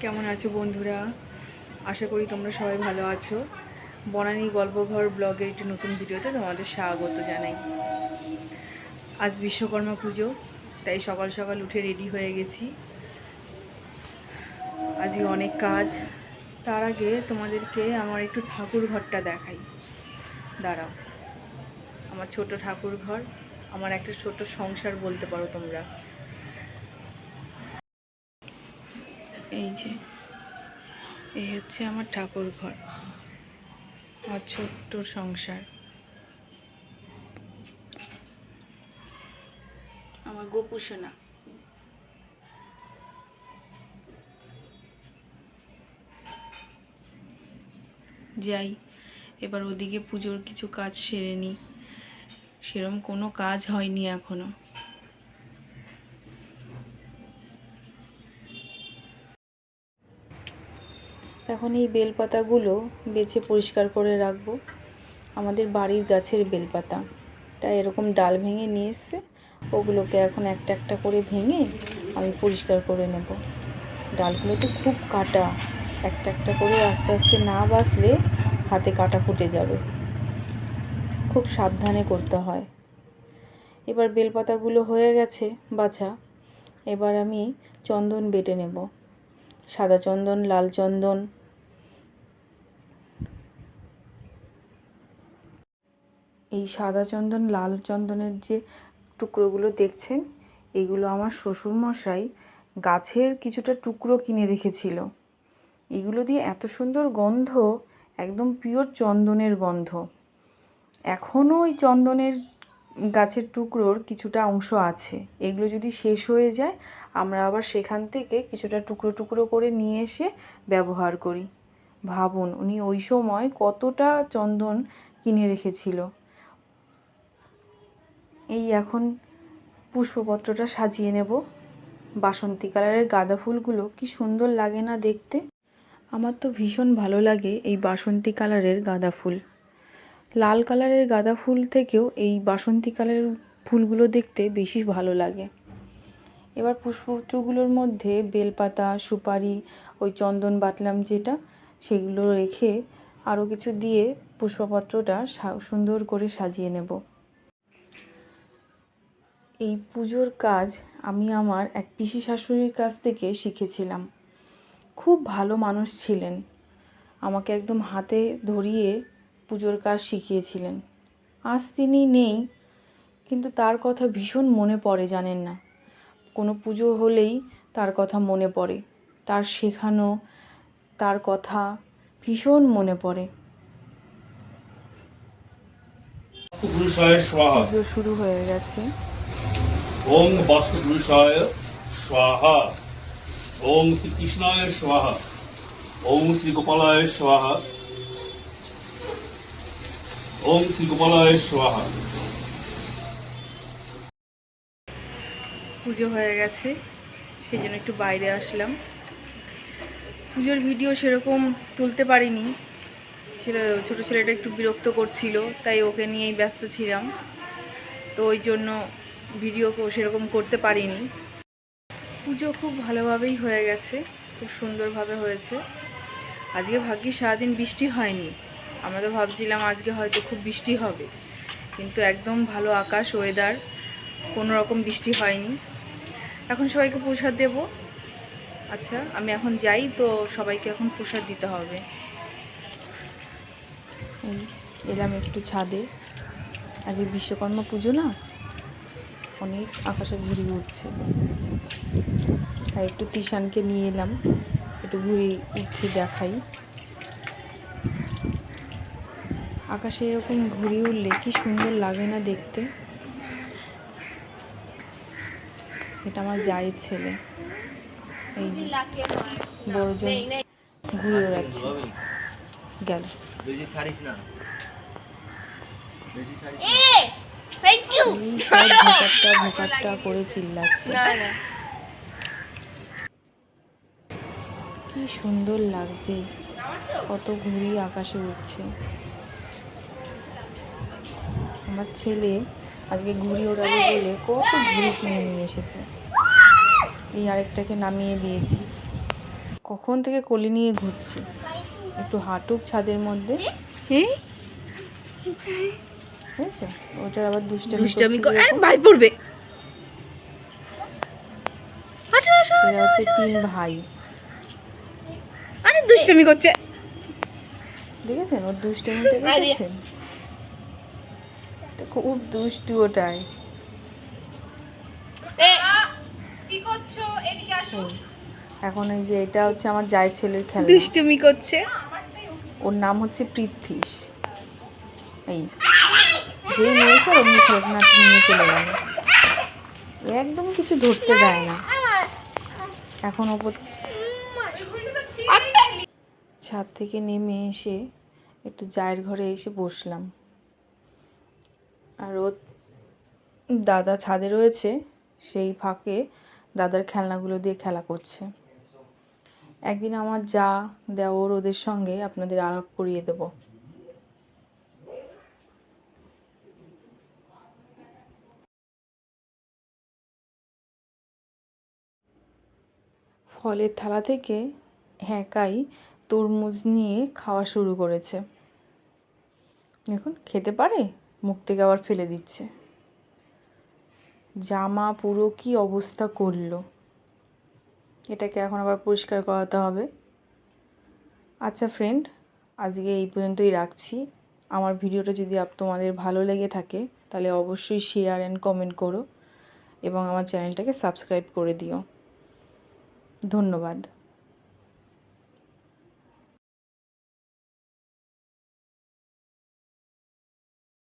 কেমন আছো বন্ধুরা? আশা করি তোমরা সবাই ভালো আছো। বনানী গল্পঘর ব্লগের একটি নতুন ভিডিওতে তোমাদের স্বাগত জানাই। আজ বিশ্বকর্মা পুজো, তাই সকাল সকাল উঠে রেডি হয়ে গেছি। আজই অনেক কাজ। তার আগে তোমাদেরকে আমার একটু ঠাকুর ঘরটা দেখাই। দাঁড়াও। আমার ছোট ঠাকুর ঘর, আমার একটা ছোট সংসার বলতে পারো তোমরা। এই যে এই হচ্ছে আমার ঠাকুর ঘর আমার ছোট্ট সংসার। আমার গোপুসোনা যাই এবার ওদিকে পুজোর কিছু কাজ সেরে নিই। সেরম কোনো কাজ হয়নি এখনও। এখন এই বেলপাতাগুলো বেছে পরিষ্কার করে রাখব। আমাদের বাড়ির গাছের বেলপাতা। তাই এরকম ডাল ভেঙে নিয়ে এসছে। ওগুলোকে এখন একটা একটা করে ভেঙে আমি পরিষ্কার করে নেব। ডালগুলো তো খুব কাটা। একটা একটা করে আস্তে আস্তে না বাসলে হাতে কাটা ফুটে যাবে। খুব সাবধানে করতে হয়। এবার বেলপাতাগুলো হয়ে গেছে বাছা। এবার আমি চন্দন বেটে নেব। সাদা চন্দন, লাল চন্দন এই সাদা চন্দন, লাল চন্দনের যে টুকরোগুলো দেখছেন, এগুলো আমার শ্বশুরমশাই গাছের কিছুটা টুকরো কিনে রেখেছিল। এগুলো দিয়ে এত সুন্দর গন্ধ, একদম পিওর চন্দনের গন্ধ। এখনও ওই চন্দনের গাছের টুকরোর কিছুটা অংশ আছে। এগুলো যদি শেষ হয়ে যায়, আমরা আবার সেখান থেকে কিছুটা টুকরো টুকরো করে নিয়ে এসে ব্যবহার করি। ভাবুন, উনি ওই সময় কতটা চন্দন কিনে রেখেছিল। এই এখন পুষ্পপত্রটা সাজিয়ে নেব। বাসন্তী কালারের গাঁদা ফুলগুলো কি সুন্দর লাগে না দেখতে? আমার তো ভীষণ ভালো লাগে এই বাসন্তী কালারের গাঁদা ফুল। লাল কালারের গাঁদা ফুল থেকেও এই বাসন্তী কালারের ফুলগুলো দেখতে বেশি ভালো লাগে। এবার পুষ্পপত্রগুলোর মধ্যে বেলপাতা, সুপারি, ওই চন্দন বাটলাম যেটা, সেগুলো রেখে আরও কিছু দিয়ে পুষ্পপত্রটা সুন্দর করে সাজিয়ে নেব। এই পুজোর কাজ আমি আমার এক পিসি শাশুড়ির কাছ থেকে শিখেছিলাম। খুব ভালো মানুষ ছিলেন। আমাকে একদম হাতে ধরিয়ে পুজোর কাজ শিখিয়েছিলেন। আজ তিনি নেই, কিন্তু তার কথা ভীষণ মনে পড়ে জানেন না। কোনো পুজো হলেই তার কথা মনে পড়ে। তার শেখানো, তার কথা ভীষণ মনে পড়ে। পুজো শুরু হয়ে গেছে। ওং বাস্তু পুরুষায় স্বাহা। ওং শ্রীকৃষ্ণায় স্বাহা। ওং শ্রী গোপালায় স্বাহা। ওং শ্রী গোপালায় স্বাহা। পুজো হয়ে গেছে সেই জন্য একটু বাইরে আসলাম। পুজোর ভিডিও সেরকম তুলতে পারিনি। ছেলে, ছোটো ছেলেটা একটু বিরক্ত করছিল, তাই ওকে নিয়েই ব্যস্ত ছিলাম। তো ওই জন্য ভিডিও সেরকম করতে পারিনি। পুজো খুব ভালোভাবেই হয়ে গেছে, খুব সুন্দরভাবে হয়েছে। আজকে ভাগ্যি সারাদিন বৃষ্টি হয়নি। আমরা তো ভাবছিলাম আজকে হয়তো খুব বৃষ্টি হবে। কিন্তু একদম ভালো আকাশ ওয়েদার কোনো রকম বৃষ্টি হয়নি। এখন সবাইকে প্রসাদ দেব। আচ্ছা আমি এখন যাই, তো সবাইকে এখন প্রসাদ দিতে হবে। এলাম একটু ছাদে। আজকে বিশ্বকর্মা পুজো না? অনেক আকাশে ঘুরি উঠছে তাই একটু তিশানকে নিয়ে এলাম একটু ঘুরে উঠছে দেখাই। আকাশে এরকম ঘুরি উঠলে কি সুন্দর লাগে না দেখতে? এটা আমার জায়ের ছেলে। এই যে বড়জন ঘুরে বেড়াচ্ছে গেল। বেশি ছাড়িস না। বেশি ছাড়িস না। থ্যাংক ইউ ভোকাট্টা ভোকাট্টা করে চিল্লাচ্ছে। কি সুন্দর লাগছে। কত ঘুড়ি আকাশে উঠছে আমার ছেলে আজকে ঘুড়ি ওড়াবে বলে কত ঘুড়ি কিনে নিয়ে এসেছে। এই আরেকটাকে নামিয়ে দিয়েছি। কখন থেকে কোলে নিয়ে ঘুরছি? একটু হাঁটুক ছাদের মধ্যে। এই বুঝেছ ওটার আবার দুষ্টামি দুষ্টামি করে ভাই পড়বে। এরা হচ্ছে তিন ভাই। আরে দুষ্টামি করছে। দেখেছেন? ওর দুষ্টামিটা আরে। দেখেছেন? খুব দুষ্টু ওটাই। এখন এই যে এটা হচ্ছে আমার জায় ছেলের খেলা দুষ্টুমি করছে। ওর নাম হচ্ছে পৃথ্বীশ এই যেই নিয়েছে অমনি খেলনাটা নিয়ে চলে গেল। একদম কিছু ধরতে দেয় না। এখন ওপর ছাদ থেকে নেমে এসে একটু জায়ের ঘরে এসে বসলাম। আর ও দাদা ছাদে রয়েছে, সেই ফাঁকে দাদার খেলনাগুলো দিয়ে খেলা করছে। একদিন আমার যা দেওর ওদের সঙ্গে আপনাদের আলাপ করিয়ে দেব। ফলের থালা থেকে হ্যাঁকাই তরমুজ নিয়ে খাওয়া শুরু করেছে। দেখুন, খেতে পারে? মুখ থেকে আবার ফেলে দিচ্ছে। জামা পুরো কি অবস্থা করল? এটাকে এখন আবার পরিষ্কার করাতে হবে। আচ্ছা ফ্রেন্ড আজকে এই পর্যন্তই রাখছি। আমার ভিডিওটা যদি আপ তোমাদের ভালো লেগে থাকে, তাহলে অবশ্যই শেয়ার অ্যান্ড কমেন্ট করো এবং আমার চ্যানেলটাকে সাবস্ক্রাইব করে দিও। ধন্যবাদ।